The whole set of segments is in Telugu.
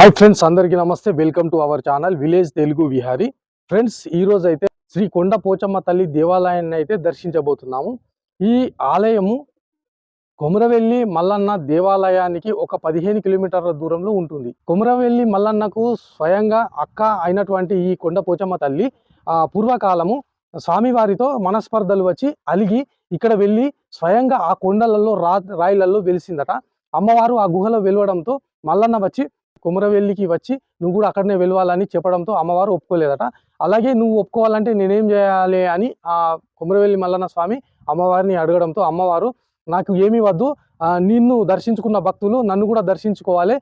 హాయ్ ఫ్రెండ్స్ అందరికీ నమస్తే. Welcome to our channel village Telugu Vihari friends ఈ రోజు అయితే శ్రీ కొండ పోచమ్మ తల్లి దేవాలయాన్ని అయితే దర్శించబోతున్నాము. ఈ ఆలయము కొమరవెల్లి మల్లన్న దేవాలయానికి ఒక పదిహేను కిలోమీటర్ల దూరంలో ఉంటుంది. కొమరవెల్లి మల్లన్నకు స్వయంగా అక్క అయినటువంటి ఈ కొండ పోచమ్మ తల్లి పూర్వకాలము స్వామివారితో మనస్పర్ధలు వచ్చి అలిగి ఇక్కడ వెళ్ళి స్వయంగా ఆ కొండలలో రా రాయిలలో వెలిసిందట. అమ్మవారు ఆ గుహలో వెలవడంతో మల్లన్న వచ్చి కుమరవెల్లికి వచ్చి నువ్వు కూడా అక్కడనే వెళ్ళాలని చెప్పడంతో అమ్మవారు ఒప్పుకోలేదట. అలాగే నువ్వు ఒప్పుకోవాలంటే నేనేం చేయాలి అని ఆ కుమరవెల్లి మల్లన్న స్వామి అమ్మవారిని అడగడంతో అమ్మవారు నాకు ఏమీ వద్దు. నిన్ను దర్శించుకున్న భక్తులు నన్ను కూడా దర్శించుకోవాలి.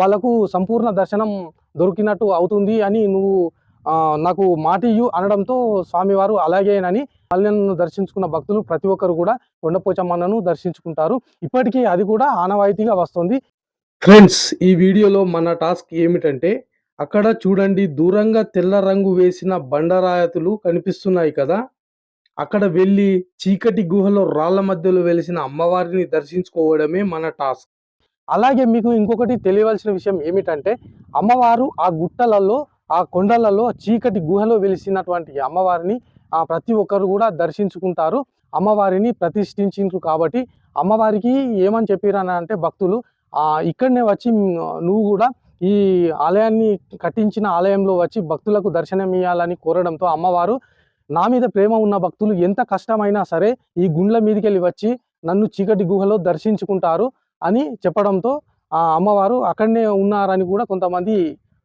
వాళ్ళకు సంపూర్ణ దర్శనం దొరికినట్టు అవుతుంది అని నువ్వు నాకు మాట ఇయ్యు అనడంతో స్వామివారు అలాగేనని మల్లన్నను దర్శించుకున్న భక్తులు ప్రతి ఒక్కరు కూడా కొండపోచమ్మన్నను దర్శించుకుంటారు. ఇప్పటికీ అది కూడా ఆనవాయితీగా వస్తుంది. ఫ్రెండ్స్ ఈ వీడియోలో మన టాస్క్ ఏమిటంటే అక్కడ చూడండి దూరంగా తెల్ల రంగు వేసిన బండరాయతులు కనిపిస్తున్నాయి కదా. అక్కడ వెళ్ళి చీకటి గుహలో రాళ్ళ మధ్యలో వెలిసిన అమ్మవారిని దర్శించుకోవడమే మన టాస్క్. అలాగే మీకు ఇంకొకటి తెలియవలసిన విషయం ఏమిటంటే అమ్మవారు ఆ గుట్టలలో ఆ కొండలలో చీకటి గుహలో వెలిసినటువంటి అమ్మవారిని ఆ ప్రతి ఒక్కరు కూడా దర్శించుకుంటారు. అమ్మవారిని ప్రతిష్ఠించిండ్రు కాబట్టి అమ్మవారికి ఏమని చెప్పిరని అంటే భక్తులు ఇక్కడనే వచ్చి నువ్వు కూడా ఈ ఆలయాన్ని కట్టించిన ఆలయంలో వచ్చి భక్తులకు దర్శనం ఇవ్వాలని కోరడంతో అమ్మవారు నా మీద ప్రేమ ఉన్న భక్తులు ఎంత కష్టమైనా సరే ఈ గుండ్ల మీదకి వెళ్ళి వచ్చి నన్ను చీకటి గుహలో దర్శించుకుంటారు అని చెప్పడంతో ఆ అమ్మవారు అక్కడనే ఉన్నారని కూడా కొంతమంది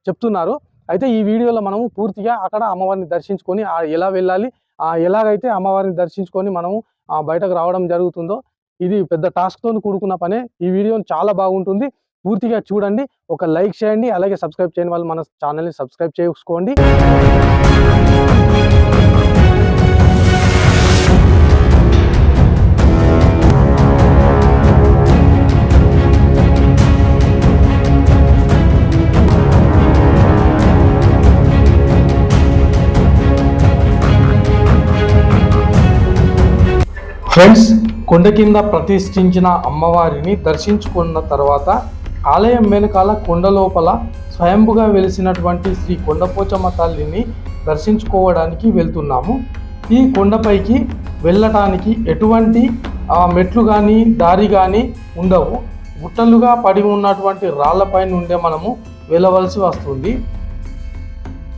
చెప్తున్నారు. అయితే ఈ వీడియోలో మనము పూర్తిగా అక్కడ అమ్మవారిని దర్శించుకొని ఎలా వెళ్ళాలి ఎలాగైతే అమ్మవారిని దర్శించుకొని మనము బయటకు రావడం జరుగుతుందో ఇది పెద్ద టాస్క్తో కూడుకున్న పనే. ఈ వీడియో చాలా బాగుంటుంది. పూర్తిగా చూడండి. ఒక లైక్ చేయండి. అలాగే సబ్స్క్రైబ్ చేయని వాళ్ళు మన ఛానల్ని సబ్స్క్రైబ్ చేసుకోండి. ఫ్రెండ్స్ కొండ కింద ప్రతిష్ఠించిన అమ్మవారిని దర్శించుకున్న తర్వాత ఆలయం వెనకాల కొండ లోపల స్వయంభుగా వెలిసినటువంటి శ్రీ కొండపోచమ్మ తల్లిని దర్శించుకోవడానికి వెళ్తున్నాము. ఈ కొండపైకి వెళ్ళటానికి ఎటువంటి ఆ, మెట్లు కానీ దారి కానీ ఉండవు. గుట్టలుగా పడి ఉన్నటువంటి రాళ్ళపై నుండే మనము వెళ్ళవలసి వస్తుంది.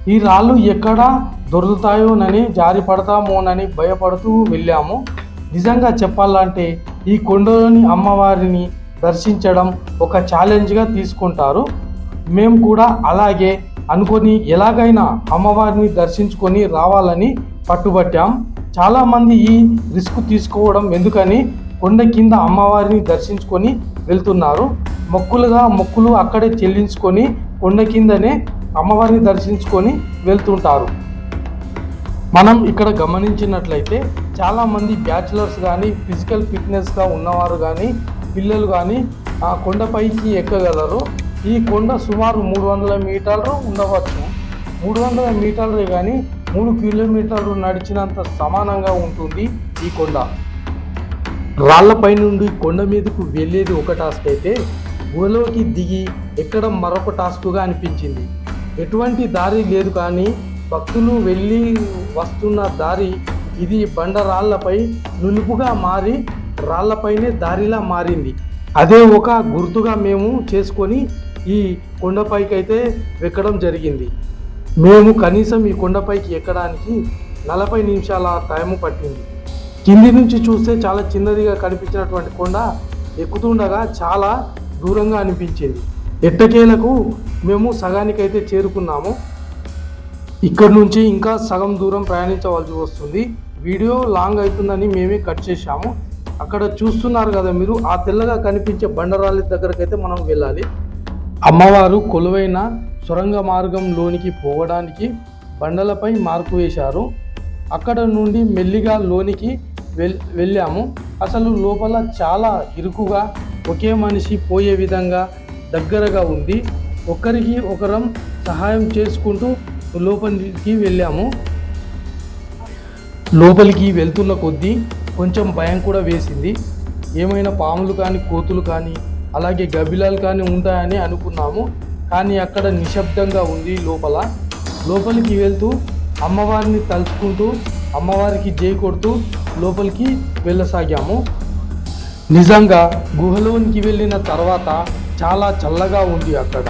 ఈ రాళ్ళు ఎక్కడ దొరుకుతాయోనని జారి పడతామోనని భయపడుతూ వెళ్ళాము. నిజంగా చెప్పాలంటే ఈ కొండలోని అమ్మవారిని దర్శించడం ఒక ఛాలెంజ్గా తీసుకుంటారు. మేము కూడా అలాగే అనుకొని ఎలాగైనా అమ్మవారిని దర్శించుకొని రావాలని పట్టుబట్టాం. చాలామంది ఈ రిస్క్ తీసుకోవడం ఎందుకని కొండ కింద అమ్మవారిని దర్శించుకొని వెళ్తున్నారు. మొక్కులుగా మొక్కులు అక్కడే చెల్లించుకొని కొండ కిందనే అమ్మవారిని దర్శించుకొని వెళ్తుంటారు. మనం ఇక్కడ గమనించినట్లయితే చాలామంది బ్యాచిలర్స్ కానీ ఫిజికల్ ఫిట్నెస్గా ఉన్నవారు కానీ పిల్లలు కానీ ఆ కొండపైకి ఎక్కగలరు? ఈ కొండ సుమారు మూడు వందల మీటర్లు ఉండవచ్చు. మూడు వందల మీటర్లు కానీ మూడు కిలోమీటర్లు నడిచినంత సమానంగా ఉంటుంది ఈ కొండ. రాళ్ళపై నుండి కొండ మీదకు వెళ్ళేది ఒక టాస్క్ అయితే గుహలోకి దిగి ఎక్కడం మరొక టాస్క్గా అనిపించింది. ఎటువంటి దారి లేదు కానీ భక్తులు వెళ్ళి వస్తున్న దారి ఇది బండ రాళ్ళపై నునుపుగా మారి రాళ్ళపైనే దారిలా మారింది. అదే ఒక గుర్తుగా మేము చేసుకొని ఈ కొండపైకి అయితే ఎక్కడం జరిగింది. మేము కనీసం ఈ కొండపైకి ఎక్కడానికి నలభై నిమిషాల టైం పట్టింది. కింది నుంచి చూస్తే చాలా చిన్నదిగా కనిపించినటువంటి కొండ ఎక్కుతుండగా చాలా దూరంగా అనిపించింది. ఎట్టకేలకు మేము సగానికైతే చేరుకున్నాము. ఇక్కడ నుంచి ఇంకా సగం దూరం ప్రయాణించవలసి వస్తుంది. వీడియో లాంగ్ అవుతుందని మేమే కట్ చేశాము. అక్కడ చూస్తున్నారు కదా మీరు ఆ తెల్లగా కనిపించే బండరాళ్ళ దగ్గరకైతే మనం వెళ్ళాలి. అమ్మవారు కొలువైన సొరంగ మార్గంలోనికి పోవడానికి బండలపై మార్పు వేశారు. అక్కడ నుండి మెల్లిగా లోనికి వెల్ వెళ్ళాము. అసలు లోపల చాలా ఇరుకుగా ఒకే మనిషి పోయే విధంగా దగ్గరగా ఉంది. ఒకరికి ఒకరం సహాయం చేసుకుంటూ లోపలికి వెళ్ళాము. లోపలికి వెళ్తున్న కొద్దీ కొంచెం భయం కూడా వేసింది. ఏమైనా పాములు కానీ కోతులు కానీ అలాగే గబిలాలు కానీ ఉంటాయని అనుకున్నాము. కానీ అక్కడ నిశ్శబ్దంగా ఉంది లోపల. లోపలికి వెళ్తూ అమ్మవారిని తలుచుకుంటూ అమ్మవారికి జై కొడుతూ లోపలికి వెళ్ళసాగాము. నిజంగా గుహలోనికి వెళ్ళిన తర్వాత చాలా చల్లగా ఉంది అక్కడ.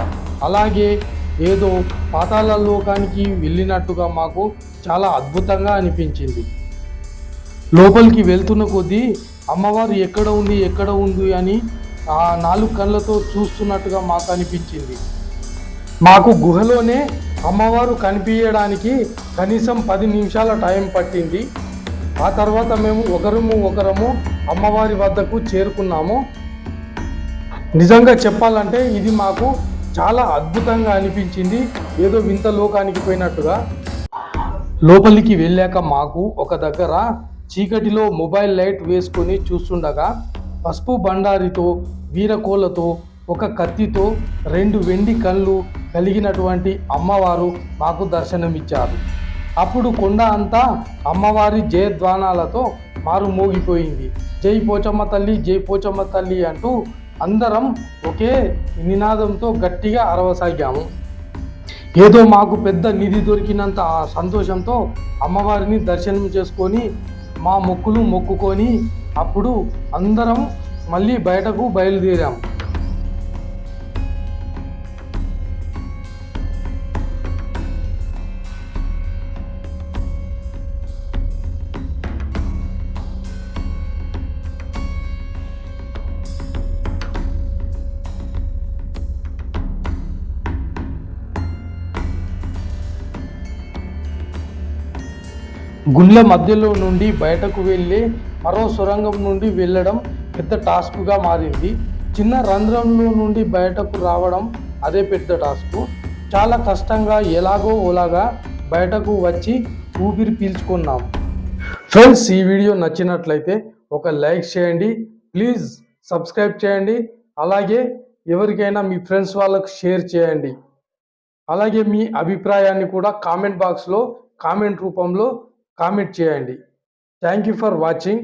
అలాగే ఏదో పాతాళ లోకానికి వెళ్ళినట్టుగా మాకు చాలా అద్భుతంగా అనిపించింది. లోపలికి వెళ్తున్న కొద్దీ అమ్మవారు ఎక్కడ ఉంది ఎక్కడ ఉంది అని ఆ నాలుగు కళ్ళతో చూస్తున్నట్టుగా మాకు అనిపించింది. మాకు గుహలోనే అమ్మవారు కనిపించడానికి కనీసం పది నిమిషాల టైం పట్టింది. ఆ తర్వాత మేము ఒకరము ఒకరము అమ్మవారి వద్దకు చేరుకున్నాము. నిజంగా చెప్పాలంటే ఇది మాకు చాలా అద్భుతంగా అనిపించింది. ఏదో వింత లోకానికి పోయినట్టుగా. లోపలికి వెళ్ళాక మాకు ఒక దగ్గర చీకటిలో మొబైల్ లైట్ వేసుకొని చూస్తుండగా పసుపు బండారితో వీరకోలతో ఒక కత్తితో రెండు వెండి కళ్ళు కలిగినటువంటి అమ్మవారు మాకు దర్శనమిచ్చారు. అప్పుడు కొండ అంతా అమ్మవారి జయధ్వానాలతో మారు మోగిపోయింది జై పోచమ్మ తల్లి జై పోచమ్మ తల్లి అంటూ అందరం ఒకే నినాదంతో గట్టిగా అరవసాగాము. ఏదో మాకు పెద్ద నిధి దొరికినంత సంతోషంతో అమ్మవారిని దర్శనం చేసుకొని మా మొక్కులు మొక్కుకొని అప్పుడు అందరం మళ్ళీ బయటకు బయలుదేరాము గుళ్ళ మధ్యలో నుండి బయటకు వెళ్ళి మరో సొరంగం నుండి వెళ్ళడం పెద్ద టాస్క్గా మారింది. చిన్న రంధ్రంలో నుండి బయటకు రావడం అదే పెద్ద టాస్క్. చాలా కష్టంగా ఎలాగో ఓలాగా బయటకు వచ్చి ఊపిరి పీల్చుకున్నాం. ఫ్రెండ్స్ ఈ వీడియో నచ్చినట్లయితే ఒక లైక్ చేయండి. ప్లీజ్ సబ్స్క్రైబ్ చేయండి. అలాగే ఎవరికైనా మీ ఫ్రెండ్స్ వాళ్ళకు షేర్ చేయండి. అలాగే మీ అభిప్రాయాన్ని కూడా కామెంట్ బాక్స్లో కామెంట్ రూపంలో కామెంట్ చేయండి. Thank you for watching.